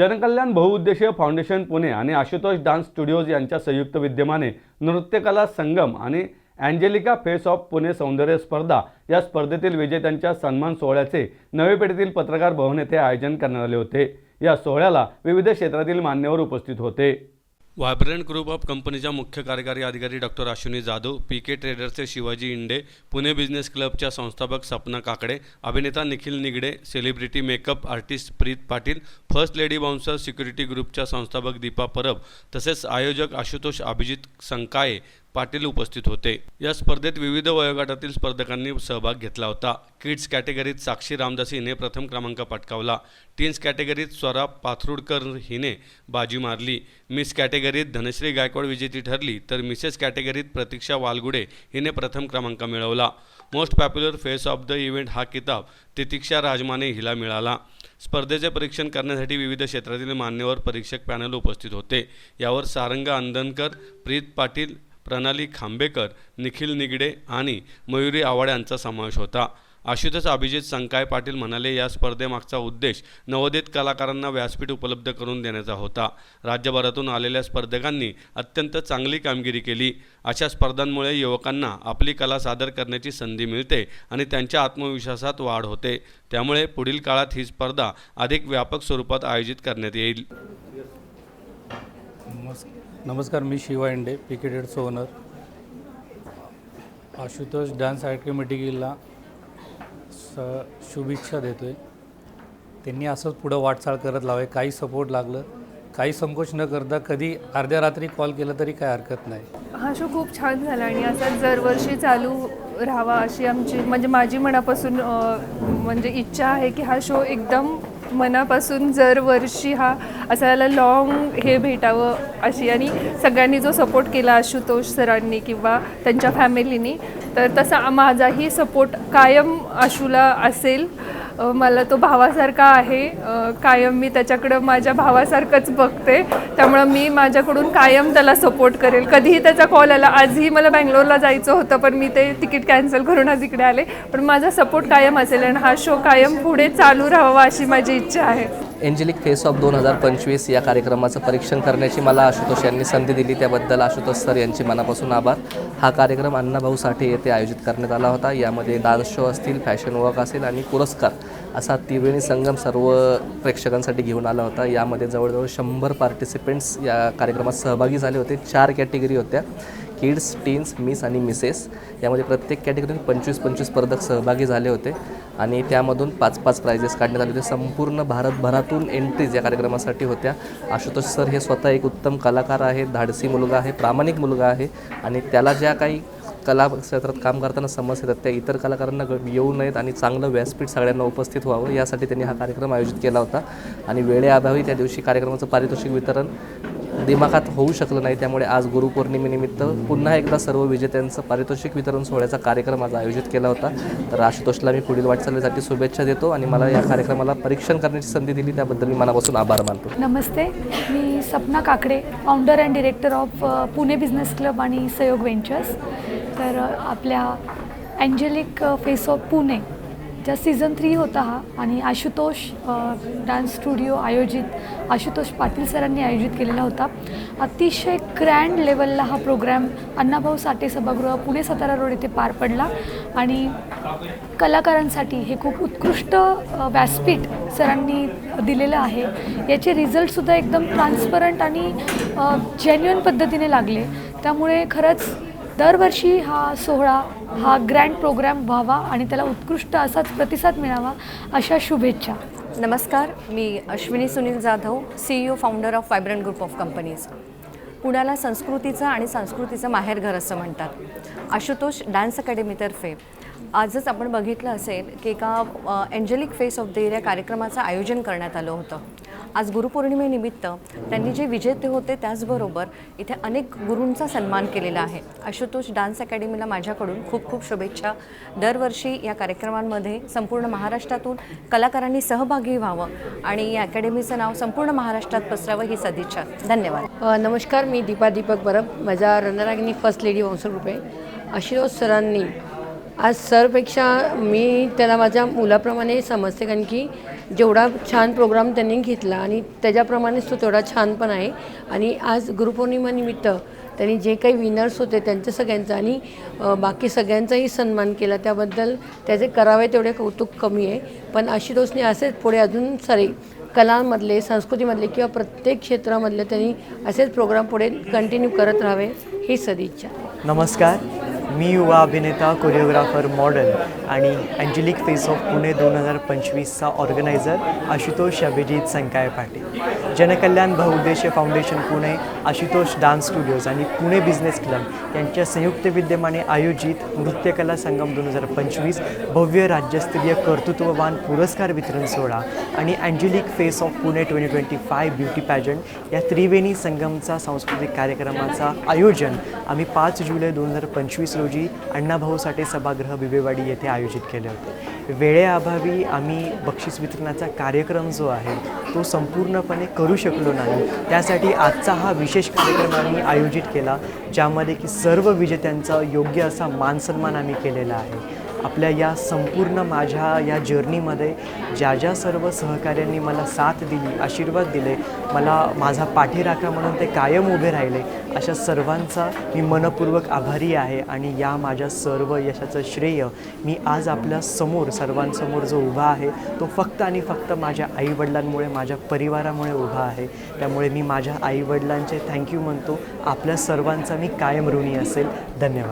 जनकल्याण बहुउद्देशीय फाउंडेशन पुणे आणि आशुतोष डान्स स्टुडिओज यांच्या संयुक्त विद्यमाने नृत्यकला संगम आणि अँजेलिका फेस ऑफ पुणे सौंदर्य स्पर्धा या स्पर्धेतील विजेत्यांच्या सन्मान सोहळ्याचे नवे पेठेतील पत्रकार भवन येथे आयोजन करण्यात आले होते. या सोहळ्याला विविध क्षेत्रातील मान्यवर उपस्थित होते. व्हायब्रंट ग्रुप ऑफ कंपनीच्या मुख्य कार्यकारी अधिकारी doctor Ashwini Jadhav P K ट्रेडर्सचे Shivaji इंडे Pune business क्लबच्या संस्थापक सपना काकडे अभिनेता Nikhil Nigade celebrity makeup artist Preet Patil first lady bouncer security ग्रुपच्या संस्थापक दीपा परब तसेच आयोजक आशुतोष अभिजित संकाये पाटील उपस्थित होते. या स्पर्धेत विविध वयोगटातील स्पर्धकांनी सहभाग घेतला होता. किड्स कॅटेगरीत साक्षी रामदास हिने प्रथम क्रमांक पटकावला. टीन्स कॅटेगरीत स्वरा पाथरुडकर हिने बाजी मारली. मिस कॅटेगरीत धनश्री गायकवाड विजेती ठरली तर मिसेस कॅटेगरीत प्रतीक्षा वालगुडे हिने प्रथम क्रमांक मिळवला. Most popular face of the event हा किताब तितिक्षा राजमाने हिला मिळाला. स्पर्धेचे परीक्षण करण्यासाठी विविध क्षेत्रातील मान्यवर परीक्षक पॅनल उपस्थित होते. यावर सारंगा अंदनकर प्रीत पाटील प्रणाली खांबेकर निखिल निगडे आणि मयुरी आवाड यांचा समावेश होता. आशुतोष अभिजित संकाय पाटील म्हणाले या स्पर्धेमागचा उद्देश नवोदित कलाकारांना व्यासपीठ उपलब्ध करून देण्याचा होता. राज्यभरातून आलेल्या स्पर्धकांनी अत्यंत चांगली कामगिरी केली. अशा स्पर्धांमुळे युवकांना आपली कला सादर करण्याची संधी मिळते आणि त्यांच्या आत्मविश्वासात वाढ होते. त्यामुळे पुढील काळात ही स्पर्धा अधिक व्यापक स्वरूपात आयोजित करण्यात येईल. नमस् नमस्कार मी शिवा इंडे पिकेटेडचं ओनर आशुतोष डान्स अकॅडमी स शुभेच्छा देतो आहे त्यांनी असंच पुढं वाटचाल करत लावाय. काही सपोर्ट लागलं. काही संकोच न करता कधी अर्ध्या रात्री कॉल केला तरी काय हरकत नाही. हा शो खूप छान झाला आणि असाच दरवर्षी चालू राहावा अशी आमची म्हणजे माझी मनापासून म्हणजे इच्छा आहे की हा शो एकदम मनापासून जर वर्षी हा असायला लॉंग हे भेटावं अशी आणि सगळ्यांनी जो सपोर्ट केला आशुतोष सरांनी किंवा त्यांच्या फॅमिलीनी तर तसा माझाही सपोर्ट कायम आशूला असेल. मला तो भावासारखा आहे. कायम मी त्याच्याकडं माझ्या भावासारखंच बघते. त्यामुळं मी माझ्याकडून कायम त्याला सपोर्ट करेल. कधीही त्याचा कॉल आला आजही मला बँगलोरला जायचं होतं पण मी ते तिकीट कॅन्सल करून आज इकडे आले. पण माझा सपोर्ट कायम असेल आणि हा शो कायम पुढे चालू राहावा अशी माझी इच्छा आहे. एंजेलिक फेस ऑफ दोन हजार पंचवीस या कार्यक्रमाचं परीक्षण करण्याची मला आशुतोष यांनी संधी दिली. त्याबद्दल आशुतोष सर यांचे मनापासून आभार. हा कार्यक्रम अण्णाभाऊ साठे येथे आयोजित करण्यात आला होता. यामध्ये डान्स शो असतील फॅशन वॉक असेल आणि पुरस्कार असा त्रिवेणी संगम सर्व प्रेक्षकांसाठी घेऊन आला होता. यामध्ये जवळजवळ शंभर पार्टिसिपेंट्स या कार्यक्रमात सहभागी झाले होते. चार कॅटेगरी होत्या. किड्स टीन्स मिस आणि मिसेस यामध्ये प्रत्येक कॅटेगरीत पंचवीस पंचवीस स्पर्धक सहभागी झाले होते. आणि त्यामधून पाच पाच प्राइजेस काढण्यात आले होते. संपूर्ण भारतभरातून एंट्रीज या कार्यक्रमासाठी होत्या. आशुतोष सर हे स्वतः एक उत्तम कलाकार आहे धाडसी मुलगा आहे प्रामाणिक मुलगा आहे. आणि त्याला ज्या काही कला क्षेत्रात काम करताना समस्या येतात त्या इतर कलाकारांना ग- येऊ नयेत आणि चांगलं व्यासपीठ सगळ्यांना उपस्थित व्हावं यासाठी त्यांनी हा कार्यक्रम आयोजित केला होता. आणि वेळेअभावी त्या दिवशी कार्यक्रमाचं पारितोषिक वितरण दिमाखात होऊ शकलं नाही. त्यामुळे आज गुरुपौर्णिमेनिमित्त पुन्हा एकदा सर्व विजेत्यांचं पारितोषिक वितरण सोहळ्याचा कार्यक्रम आज आयोजित केला होता. तर आशुतोषला मी पुढील वाटचालीसाठी शुभेच्छा देतो आणि मला या कार्यक्रमाला परीक्षण करण्याची संधी दिली. त्याबद्दल मी मनापासून आभार मानतो. नमस्ते. मी Sapna Kakade founder and director of Pune business club आणि सहयोग व्हेंचर्स तर आपल्या अँजेलिक फेस ऑफ पुणे ज्या सीझन थ्री होता हा आणि आशुतोष डान्स स्टुडिओ आयोजित आशुतोष पाटील सरांनी आयोजित केलेला होता. अतिशय ग्रँड लेवलला हा प्रोग्रॅम अण्णाभाऊ साठे सभागृह पुणे सातारा रोड येथे पार पडला आणि कलाकारांसाठी हे खूप उत्कृष्ट व्यासपीठ सरांनी दिलेलं आहे. याचे रिझल्टसुद्धा एकदम ट्रान्सपरंट आणि जेन्युअन पद्धतीने लागले. त्यामुळे खरंच दरवर्षी हा सोहळा हा ग्रँड प्रोग्रॅम व्हावा आणि त्याला उत्कृष्ट असाच प्रतिसाद मिळावा अशा शुभेच्छा. नमस्कार मी Ashwini Sunil Jadhav CEO founder of vibrant group of companies पुण्याला संस्कृतीचं आणि संस्कृतीचं माहेरघर असं म्हणतात. आशुतोष डान्स अकॅडमीतर्फे आजच आपण बघितलं असेल की एका angelic face of the area कार्यक्रमाचं आयोजन करण्यात आलं होतं. आज गुरुपौर्णिमेनिमित्त त्यांनी जे विजेते होते त्याचबरोबर इथे अनेक गुरूंचा सन्मान केलेला आहे. आशुतोष डान्स अकॅडमीला माझ्याकडून खूप खूप शुभेच्छा. दरवर्षी या कार्यक्रमांमध्ये संपूर्ण महाराष्ट्रातून कलाकारांनी सहभागी व्हावं आणि या अकॅडमीचं नाव संपूर्ण महाराष्ट्रात पसरावं ही सदिच्छा. धन्यवाद. नमस्कार मी दीपा दीपक बरब माझा रणरागिनी फर्स्ट लेडी वंशरूप आहे. आशुतोष सरांनी आज सरपेक्षा मी त्याला माझ्या मुलाप्रमाणे समजते कारण की जेवढा छान प्रोग्राम त्यांनी घेतला आणि त्याच्याप्रमाणेच तो तेवढा छान पण आहे. आणि आज गुरुपौर्णिमानिमित्त त्यांनी जे काही विनर्स होते त्यांच्या सगळ्यांचं आणि बाकी सगळ्यांचाही सन्मान केला. त्याबद्दल त्याचे करावे तेवढे कौतुक कमी आहे. पण आशुतोषने असेच पुढे अजून सारे कलांमधले संस्कृतीमधले किंवा प्रत्येक क्षेत्रामधले त्यांनी असेच प्रोग्राम पुढे कंटिन्यू करत राहावे ही सदिच्छा. नमस्कार. मी युवा अभिनेता कोरिओग्राफर मॉडेल आणि अँजेलिक फेस ऑफ पुणे दोन हजार पंचवीसचा ऑर्गनायझर आशुतोष अभिजित संकाय Patil. Jankalyan Bahuuddeshiya foundation Pune Ashutosh dance studios आणि पुणे बिझनेस क्लब यांच्या संयुक्त विद्यमाने आयोजित नृत्यकला संगम दोन हजार पंचवीस भव्य राज्यस्तरीय कर्तृत्ववान पुरस्कार वितरण सोहळा आणि angelic face of Pune twenty twenty five beauty pageant या त्रिवेणी संगमचा सांस्कृतिक कार्यक्रमाचा आयोजन आम्ही पाच जुलै दोन हजार पंचवीस रोजी अण्णाभाऊ साठे सभागृह बिबेवाडी येथे आयोजित केले होते. वेळेअभावी आम्ही बक्षीस वितरणाचा कार्यक्रम जो आहे तो संपूर्णपणे करू शकलो नाही. त्यासाठी आजचा हा विशेष कार्यक्रम आम्ही आयोजित केला ज्यामध्ये की सर्व विजेत्यांचा योग्य असा मानसन्मान आम्ही केलेला आहे. आपल्या या संपूर्ण माझ्या या जर्नीमध्ये ज्या ज्या सर्व सहकाऱ्यांनी मला साथ दिली आशीर्वाद दिले मला माझा पाठीराखा म्हणून ते कायम उभे राहिले अशा सर्वांचा मी मनपूर्वक आभारी आहे आणि या माझ्या सर्व यशाचं श्रेय मी आज आपल्यासमोर सर्वांसमोर जो उभा आहे तो फक्त आणि फक्त माझ्या आईवडिलांमुळे माझ्या परिवारामुळे उभा आहे. त्यामुळे मी माझ्या आईवडिलांचे थँक्यू म्हणतो. आपल्या सर्वांचा मी कायम ऋणी असेल. धन्यवाद.